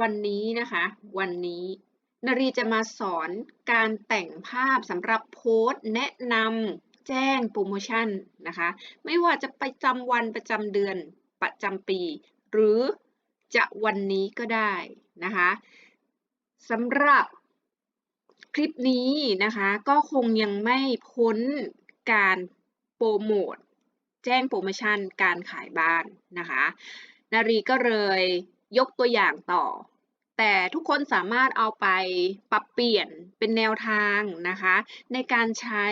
วันนี้นะคะ วันนี้นารีจะมาสอนการแต่งภาพสำหรับโพสต์แนะนำแจ้งโปรโมชั่นนะคะ ไม่ว่าจะประจำวันประจำเดือนประจำปี หรือจะวันนี้ก็ได้นะคะสำหรับคลิปนี้นะคะก็คงยังไม่พ้นการโปรโมทแจ้งโปรโมชั่นการขายบ้านนะคะ นารีก็เลย ยกตัวอย่างต่อ แต่ทุกคนสามารถเอาไปปรับเปลี่ยนเป็นแนวทางนะคะ ในการใช้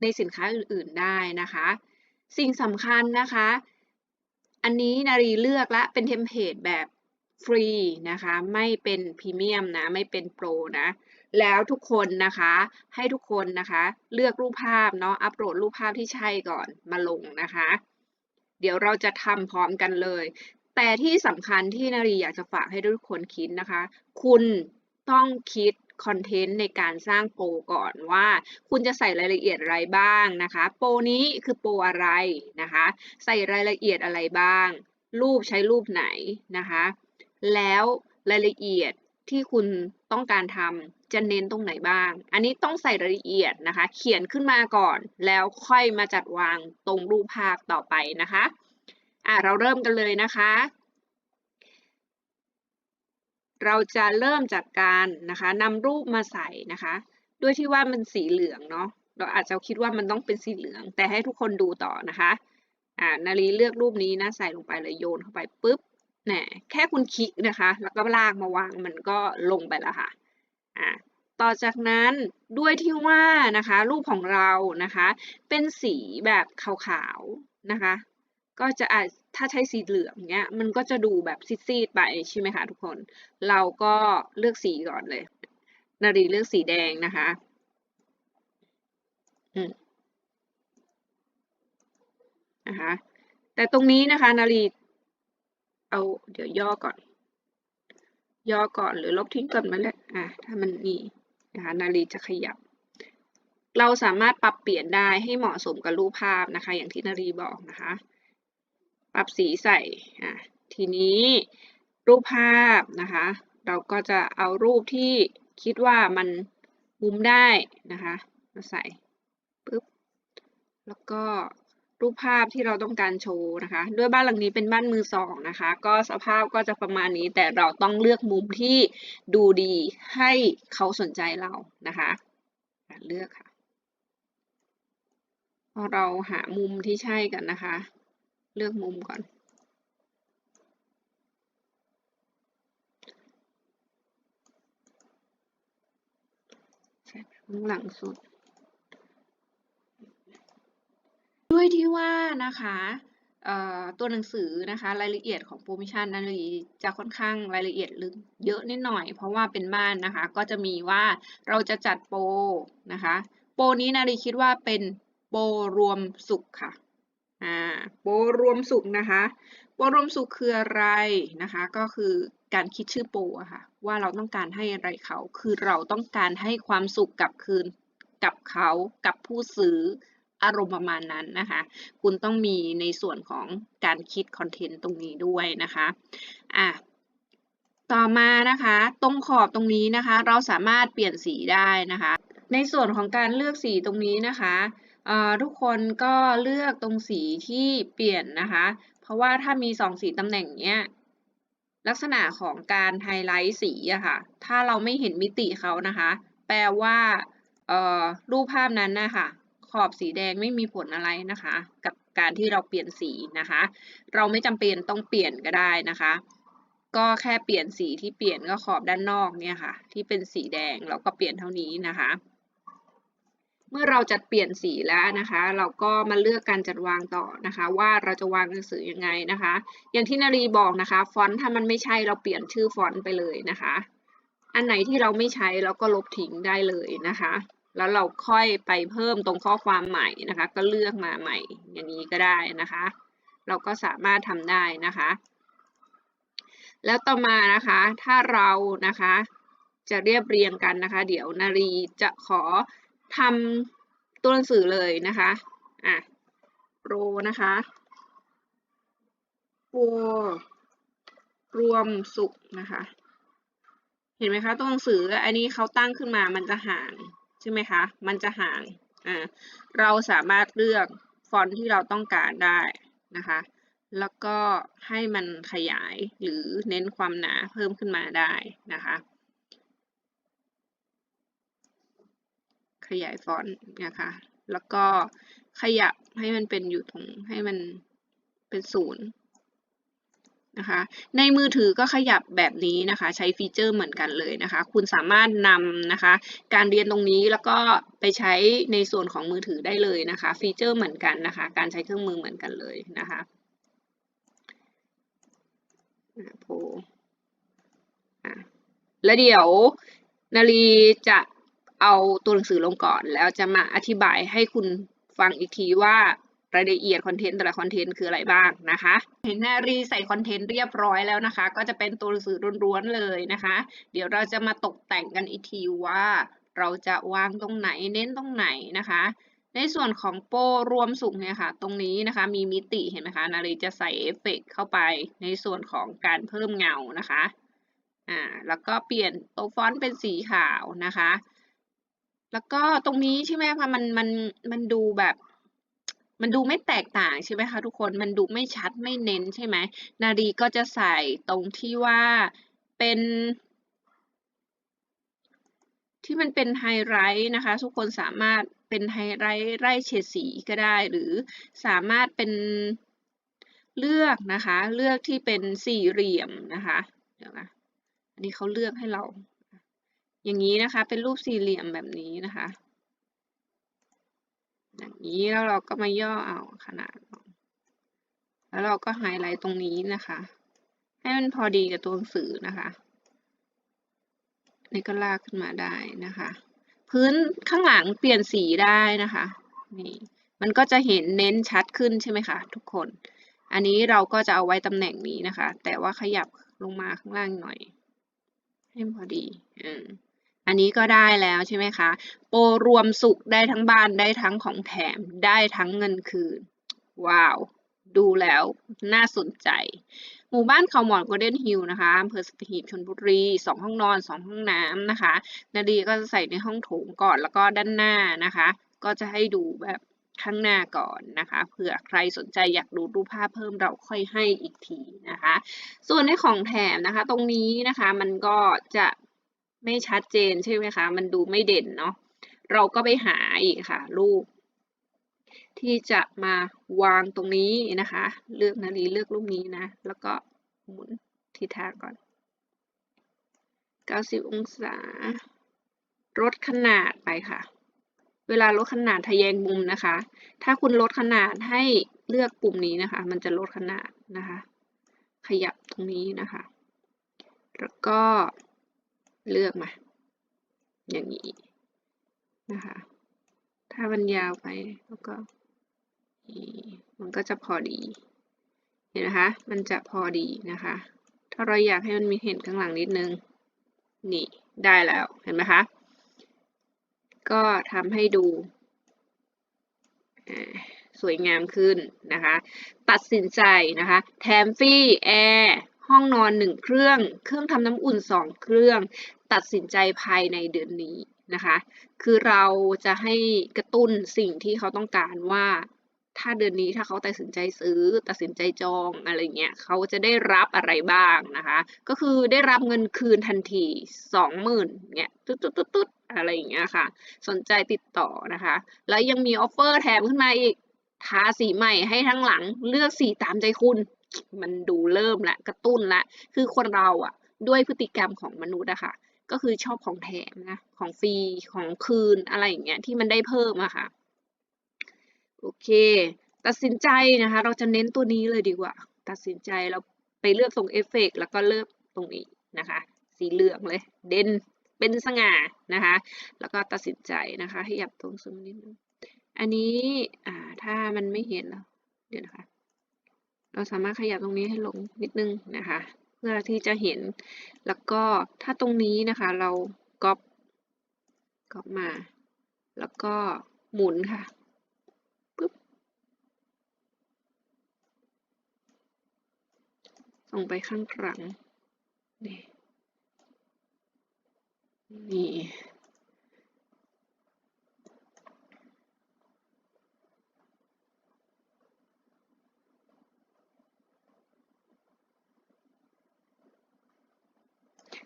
ในสินค้าอื่นๆได้นะคะ สิ่งสำคัญนะคะ อันนี้นารีเลือกละเป็นเทมเพลตแบบฟรีนะคะ ไม่เป็นพรีเมียมนะ ไม่เป็นโปรนะ แล้วทุกคนนะคะ ให้ทุกคนนะคะ เลือกรูปภาพเนาะ อัปโหลดรูปภาพที่ใช่ก่อนมาลงนะคะ เดี๋ยวเราจะทำพร้อมกันเลย แต่ที่สำคัญที่นารีอยากจะฝากให้ทุกคนคิดนะคะ คุณต้องคิดคอนเทนต์ในการสร้างโปรก่อนว่าคุณจะใส่รายละเอียดอะไรบ้างนะคะ โปรนี้คือโปรอะไรนะคะ ใส่รายละเอียดอะไรบ้าง รูปใช้รูปไหนนะคะ แล้วรายละเอียดที่คุณต้องการทำจะเน้นตรงไหนบ้าง อันนี้ต้องใส่รายละเอียดนะคะ เขียนขึ้นมาก่อน แล้วค่อยมาจัดวางตรงรูปภาพต่อไปนะคะ อะเราเริ่มกันเลยนะคะ เราจะเริ่มจากการนะคะนำรูปมาใส่นะคะ ด้วยที่ว่ามันสีเหลืองเนาะเราอาจจะคิดว่ามันต้องเป็นสีเหลือง แต่ให้ทุกคนดูต่อนะคะ อ่านารีเลือกรูปนี้นะใส่ลงไปเลยโยนเข้าไปปุ๊บแหนแค่คุณคลิกนะคะ แล้วก็ลากมาวางมันก็ลงไปแล้วค่ะอ่าต่อจากนั้นด้วยที่ว่านะคะ รูปของเรานะคะ เป็นสีแบบขาวๆนะคะ ก็จะอาจถ้าใช้สีเหลืองเนี้ย มันก็จะดูแบบซีดๆไปใช่ไหมคะทุกคน เราก็เลือกสีก่อนเลย นารีเลือกสีแดงนะคะอืมนะคะแต่ตรงนี้นะคะ นารีเอาเดี๋ยวย่อก่อน ย่อก่อนหรือลบทิ้งก่อนมาแล้วอะถ้ามันมีนะคะนารีจะขยับ เราสามารถปรับเปลี่ยนได้ให้เหมาะสมกับรูปภาพนะคะ อย่างที่นารีบอกนะคะ ปรับสีใส่อะทีนี้รูปภาพนะคะ เราก็จะเอารูปที่คิดว่ามันมุมได้นะคะมาใส่ปุ๊บแล้วก็รูปภาพที่เราต้องการโชว์นะคะ ด้วยบ้านหลังนี้เป็นบ้านมือสองนะคะ ก็สภาพก็จะประมาณนี้ แต่เราต้องเลือกมุมที่ดูดีให้เขาสนใจเรานะคะเลือกค่ะพอเราหามุมที่ใช่กันนะคะ เลือกมุมก่อนใช่ข้างหลังสุด ด้วยที่ว่านะคะตัวหนังสือนะคะรายละเอียดของโปรโมชั่นนารีจะค่อนข้างรายละเอียดลึกเยอะนิดหน่อย เพราะว่าเป็นบ้านนะคะ ก็จะมีว่าเราจะจัดโปรนะคะ โปรนี้นารีคิดว่าเป็นโปรรวมสุขค่ะ อ่าโปรรวมสุขนะคะ โปรรวมสุขคืออะไรนะคะ ก็คือการคิดชื่อโปรอะค่ะ ว่าเราต้องการให้อะไรเขา คือเราต้องการให้ความสุขกับคืนกับเขากับผู้ซื้ออารมณ์ประมาณนั้นนะคะ คุณต้องมีในส่วนของการคิดคอนเทนต์ตรงนี้ด้วยนะคะอะต่อมานะคะ ตรงขอบตรงนี้นะคะ เราสามารถเปลี่ยนสีได้นะคะ ในส่วนของการเลือกสีตรงนี้นะคะ ทุกคนก็เลือกตรงสีที่เปลี่ยนนะคะ เพราะว่าถ้ามีสองสีตำแหน่งเนี้ยลักษณะของการไฮไลท์สีอะค่ะ ถ้าเราไม่เห็นมิติเขานะคะ แปลว่ารูปภาพนั้นนะคะขอบสีแดงไม่มีผลอะไรนะคะ กับการที่เราเปลี่ยนสีนะคะ เราไม่จำเป็นต้องเปลี่ยนก็ได้นะคะ ก็แค่เปลี่ยนสีที่เปลี่ยนก็ขอบด้านนอกเนี่ยค่ะ ที่เป็นสีแดงเราก็เปลี่ยนเท่านี้นะคะ เมื่อเราจัดเปลี่ยนสีแล้วนะคะ เราก็มาเลือกการจัดวางต่อนะคะ ว่าเราจะวางหนังสือยังไงนะคะ อย่างที่นารีบอกนะคะฟอนต์ถ้ามันไม่ใช่เราเปลี่ยนชื่อฟอนต์ไปเลยนะคะ อันไหนที่เราไม่ใช้เราก็ลบทิ้งได้เลยนะคะ แล้วเราค่อยไปเพิ่มตรงข้อความใหม่นะคะ ก็เลือกมาใหม่อย่างนี้ก็ได้นะคะ เราก็สามารถทำได้นะคะ แล้วต่อมานะคะถ้าเรานะคะจะเรียบเรียงกันนะคะ เดี๋ยวนารีจะขอ ทำตัวหนังสือเลยนะคะอะโปรนะคะโปรรวมสุขนะคะ เห็นไหมคะตัวหนังสืออันนี้เขาตั้งขึ้นมามันจะห่างใช่ไหมคะ มันจะห่างอ่าเราสามารถเลือกฟอนต์ที่เราต้องการได้นะคะ แล้วก็ให้มันขยายหรือเน้นความหนาเพิ่มขึ้นมาได้นะคะ ขยายฟอนต์นะคะแล้วก็ขยับให้มันเป็นอยู่ตรงให้มันเป็นศูนย์นะคะในมือถือก็ขยับแบบนี้นะคะใช้ฟีเจอร์เหมือนกันเลยนะคะ คุณสามารถนำนะคะ การเรียนตรงนี้แล้วก็ไปใช้ในส่วนของมือถือได้เลยนะคะ ฟีเจอร์เหมือนกันนะคะ การใช้เครื่องมือเหมือนกันเลยนะคะโพแล้วเดี๋ยวนาลีจะ เอาตัวหนังสือลงก่อน แล้วจะมาอธิบายให้คุณฟังอีกทีว่ารายละเอียดคอนเทนต์แต่ละคอนเทนต์คืออะไรบ้างนะคะ เห็นนารีใส่คอนเทนต์เรียบร้อยแล้วนะคะ ก็จะเป็นตัวหนังสือร้วนๆเลยนะคะ เดี๋ยวเราจะมาตกแต่งกันอีกทีว่า เราจะวางตรงไหนเน้นตรงไหนนะคะ ในส่วนของโปรรวมสุขเนี่ยค่ะ ตรงนี้นะคะมีมิติเห็นไหมคะ นารีจะใส่เอฟเฟกเข้าไปในส่วนของการเพิ่มเงานะคะอ่าแล้วก็เปลี่ยนตัวฟอนต์เป็นสีขาวนะคะ แล้วก็ตรงนี้ใช่ไหมคะมันมันมันดูแบบ มันดูไม่แตกต่างใช่ไหมคะทุกคนมันดูไม่ชัดไม่เน้นใช่ไหมนารีก็จะใส่ตรงที่ว่าเป็น ที่มันเป็นไฮไลท์นะคะ ทุกคนสามารถเป็นไฮไลท์ไล่เฉดสีก็ได้ หรือสามารถเป็นเลือกนะคะ เลือกที่เป็นสี่เหลี่ยมนะคะ เดี๋ยวนะอันนี้เขาเลือกให้เรา อย่างนี้นะคะ เป็นรูปสี่เหลี่ยมแบบนี้นะคะ อย่างนี้แล้วเราก็มาย่อเอาขนาด แล้วเราก็ไฮไลท์ตรงนี้นะคะ ให้มันพอดีกับตัวหนังสือนะคะนี่ก็ลากขึ้นมาได้นะคะ พื้นข้างหลังเปลี่ยนสีได้นะคะนี่มันก็จะเห็นเน้นชัดขึ้นใช่ไหมคะทุกคน อันนี้เราก็จะเอาไว้ตำแหน่งนี้นะคะ แต่ว่าขยับลงมาข้างล่างหน่อย ให้พอดี อ อันนี้ก็ได้แล้วใช่ไหมคะ โปรรวมสุขได้ทั้งบ้านได้ทั้งของแถมได้ทั้งเงินคืน ว้าว ดูแล้วน่าสนใจ หมู่บ้านเขาหมอนโกลเด้นฮิลนะคะอำเภอสตหีบชลบุรีสองห้องนอนสองห้องน้ำนะคะ นาดีก็จะใส่ในห้องโถงก่อนแล้วก็ด้านหน้านะคะ ก็จะให้ดูแบบข้างหน้าก่อนนะคะเผื่อใครสนใจอยากดูรูปภาพเพิ่มเราค่อยให้อีกทีนะคะ ส่วนในของแถมนะคะ ตรงนี้นะคะมันก็จะ ไม่ชัดเจนใช่ไหมคะ มันดูไม่เด่นเนาะ เราก็ไปหาอีกค่ะ รูป ที่จะมาวางตรงนี้นะคะ เลือกนาฬิเลือกรูปนี้นะ แล้วก็หมุนทิศทางก่อน 90 องศา ลดขนาดไปค่ะ เวลาลดขนาดทะแยงมุมนะคะ ถ้าคุณลดขนาดให้เลือกปุ่มนี้นะคะ มันจะลดขนาดนะคะ ขยับตรงนี้นะคะ แล้วก็ เลือกมา อย่างนี้นะคะ ถ้ามันยาวไปแล้วก็ มันก็จะพอดี เห็นนะคะ มันจะพอดีนะคะ ถ้าเราอยากให้มันมีเห็นข้างหลังนิดนึง นี่ได้แล้ว เห็นไหมคะ ก็ทำให้ดูสวยงามขึ้นนะคะ ตัดสินใจนะคะ แถมฟรีแอร์ ห้องนอนหนึ่งเครื่อง เครื่องทำน้ำอุ่นสองเครื่อง ตัดสินใจภายในเดือนนี้นะคะ คือเราจะให้กระตุ้นสิ่งที่เขาต้องการว่า ถ้าเดือนนี้ถ้าเขาตัดสินใจซื้อ ตัดสินใจจองอะไรเงี้ยเขาจะได้รับอะไรบ้างนะคะ ก็คือได้รับเงินคืนทันทีสองหมื่นเนี่ยตุ๊ดตุ๊ดตุ๊ดตุ๊ดอะไรอย่างเงี้ยค่ะ สนใจติดต่อนะคะ แล้วยังมีออฟเฟอร์แถมขึ้นมาอีกทาสีใหม่ให้ทั้งหลังเลือกสีตามใจคุณ มันดูเริ่มละกระตุ้นละ คือคนเราอะด้วยพฤติกรรมของมนุษย์อะค่ะ ก็คือชอบของแถมนะ ของฟรีของคืนอะไรอย่างเงี้ยที่มันได้เพิ่มอะค่ะ โอเค ตัดสินใจนะคะ เราจะเน้นตัวนี้เลยดีกว่า ตัดสินใจเราไปเลือกตรงเอฟเฟกแล้วก็เลือกตรงนี้นะคะ สีเหลืองเลย เด่นเป็นสง่านะคะ แล้วก็ตัดสินใจนะคะให้ยับตรงสมนิดนึงอันนี้อ่าถ้ามันไม่เห็นแล้วเดี๋ยวนะคะ เราสามารถขยับตรงนี้ให้ลงนิดนึงนะคะ เพื่อที่จะเห็น แล้วก็ถ้าตรงนี้นะคะ เราก๊อปก๊อปมา แล้วก็หมุนค่ะปึ๊บส่งไปข้างหลังนี่นี่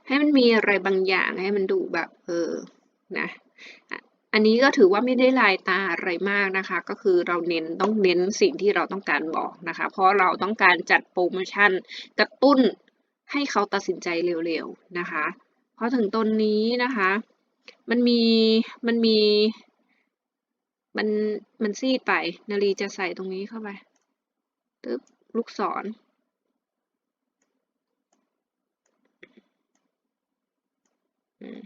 ให้มันมีอะไรบางอย่างให้มันดูแบบเออนะอันนี้ก็ถือว่าไม่ได้ลายตาอะไรมากนะคะ ก็คือเราเน้นต้องเน้นสิ่งที่เราต้องการบอกนะคะ เพราะเราต้องการจัดโปรโมชั่นกระตุ้นให้เขาตัดสินใจเร็วๆนะคะพอถึงตนนี้นะคะ มันมีมันมีมันมันซีดไปนารีจะใส่ตรงนี้เข้าไปตึ๊บลูกศร อืม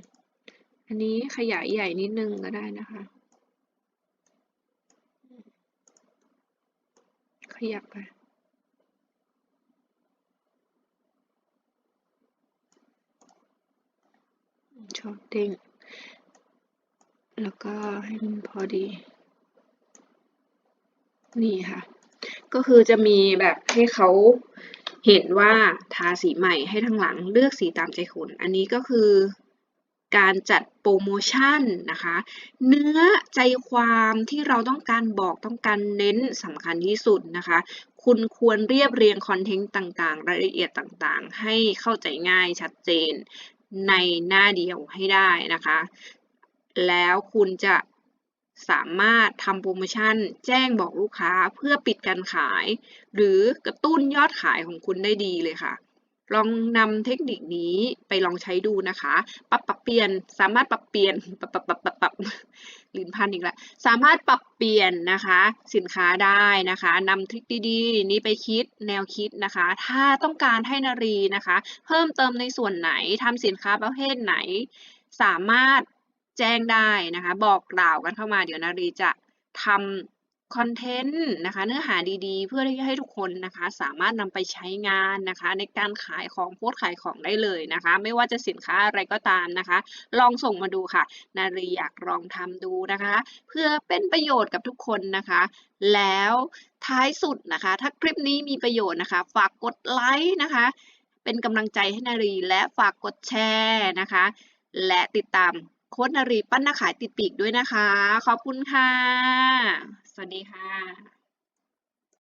อันนี้ขยายใหญ่นิดนึงก็ได้นะคะ ขยับไปชอบเด้งแล้วก็ให้มันพอดี นี่ค่ะ ก็คือจะมีแบบให้เขาเห็นว่าทาสีใหม่ให้ทางหลังเลือกสีตามใจคุณ อันนี้ก็คือ การจัดโปรโมชั่นนะคะ เนื้อใจความที่เราต้องการบอกต้องการเน้นสำคัญที่สุดนะคะ คุณควรเรียบเรียงคอนเทนต์ต่างๆ รายละเอียดต่างๆ ให้เข้าใจง่ายชัดเจนในหน้าเดียวให้ได้นะคะ แล้วคุณจะสามารถทำโปรโมชั่นแจ้งบอกลูกค้าเพื่อปิดการขาย หรือกระตุ้นยอดขายของคุณได้ดีเลยค่ะ ลองนำเทคนิคนี้ไปลองใช้ดูนะคะปรับปรับเปลี่ยนสามารถปรับเปลี่ยนปรับปรับปรับปรับปรับลิ้นพันอีกแล้วสามารถปรับเปลี่ยนนะคะ สินค้าได้นะคะนำทริคดีๆ นี้ไปคิดแนวคิดนะคะ ถ้าต้องการให้นารีนะคะ เพิ่มเติมในส่วนไหนทำสินค้าประเภทไหน สามารถแจ้งได้นะคะ บอกกล่าวกันเข้ามาเดี๋ยวนารีจะทำ คอนเทนต์นะคะเนื้อหาดีๆ เพื่อที่ให้ทุกคนนะคะสามารถนำไปใช้งานนะคะ ในการขายของโพสขายของได้เลยนะคะ ไม่ว่าจะสินค้าอะไรก็ตามนะคะ ลองส่งมาดูค่ะ นารีอยากลองทำดูนะคะ เพื่อเป็นประโยชน์กับทุกคนนะคะ แล้วท้ายสุดนะคะ ถ้าคลิปนี้มีประโยชน์นะคะ ฝากกดไลค์นะคะ เป็นกำลังใจให้นารีและฝากกดแชร์นะคะ และติดตามโค้ดนารีปั้นนาขายติดปีกด้วยนะคะ ขอบคุณค่ะ สวัสดีค่ะ